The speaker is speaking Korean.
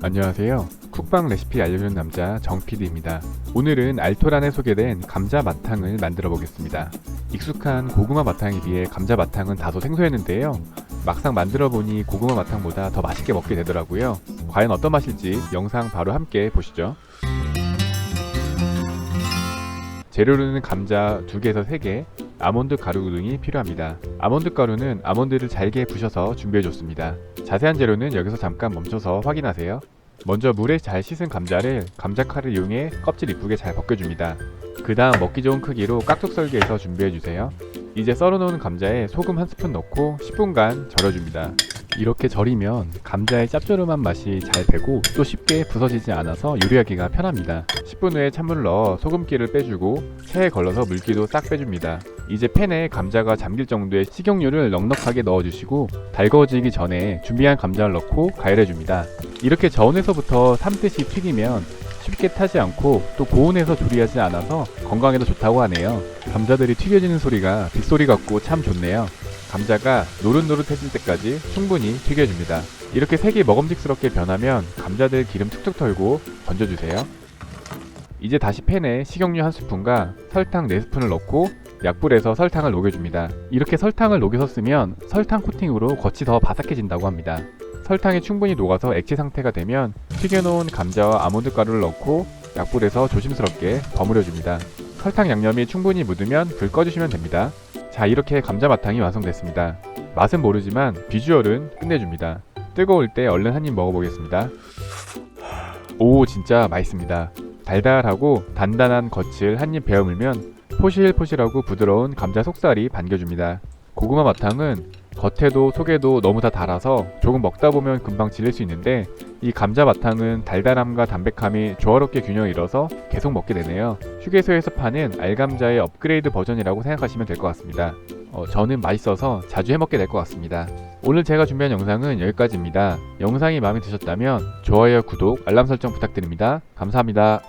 안녕하세요. 쿡방 레시피 알려주는 남자 정PD입니다. 오늘은 알토란에 소개된 감자 마탕을 만들어 보겠습니다. 익숙한 고구마 마탕에 비해 감자 마탕은 다소 생소했는데요. 막상 만들어 보니 고구마 마탕보다 더 맛있게 먹게 되더라고요. 과연 어떤 맛일지 영상 바로 함께 보시죠. 재료로는 감자 2개에서 3개, 아몬드 가루 등이 필요합니다. 아몬드 가루는 아몬드를 잘게 부셔서 준비해줬습니다. 자세한 재료는 여기서 잠깐 멈춰서 확인하세요. 먼저 물에 잘 씻은 감자를 감자칼을 이용해 껍질 이쁘게 잘 벗겨줍니다. 그 다음 먹기 좋은 크기로 깍둑 썰기해서 준비해주세요. 이제 썰어놓은 감자에 소금 한 스푼 넣고 10분간 절여줍니다. 이렇게 절이면 감자의 짭조름한 맛이 잘 배고 또 쉽게 부서지지 않아서 요리하기가 편합니다. 10분 후에 찬물을 넣어 소금기를 빼주고 체에 걸러서 물기도 싹 빼줍니다. 이제 팬에 감자가 잠길 정도의 식용유를 넉넉하게 넣어주시고 달궈지기 전에 준비한 감자를 넣고 가열해줍니다. 이렇게 저온에서부터 삶듯이 튀기면 쉽게 타지 않고 또 고온에서 조리하지 않아서 건강에도 좋다고 하네요. 감자들이 튀겨지는 소리가 빗소리 같고 참 좋네요. 감자가 노릇노릇해질 때까지 충분히 튀겨줍니다. 이렇게 색이 먹음직스럽게 변하면 감자들 기름 툭툭 털고 건져주세요. 이제 다시 팬에 식용유 한 스푼과 설탕 4스푼을 넣고 약불에서 설탕을 녹여줍니다. 이렇게 설탕을 녹여서 쓰면 설탕 코팅으로 겉이 더 바삭해진다고 합니다. 설탕이 충분히 녹아서 액체 상태가 되면 튀겨놓은 감자와 아몬드 가루를 넣고 약불에서 조심스럽게 버무려줍니다. 설탕 양념이 충분히 묻으면 불 꺼주시면 됩니다. 자 이렇게 감자 마탕이 완성됐습니다. 맛은 모르지만 비주얼은 끝내줍니다. 뜨거울 때 얼른 한 입 먹어보겠습니다. 오 진짜 맛있습니다. 달달하고 단단한 겉을 한 입 베어물면 포실포실하고 부드러운 감자 속살이 반겨줍니다. 고구마 마탕은 겉에도 속에도 너무 다 달아서 조금 먹다 보면 금방 질릴 수 있는데 이 감자 마탕은 달달함과 담백함이 조화롭게 균형을 이뤄서 계속 먹게 되네요. 휴게소에서 파는 알감자의 업그레이드 버전이라고 생각하시면 될 것 같습니다. 어, 저는 맛있어서 자주 해먹게 될 것 같습니다. 오늘 제가 준비한 영상은 여기까지입니다. 영상이 마음에 드셨다면 좋아요, 구독, 알람 설정 부탁드립니다. 감사합니다.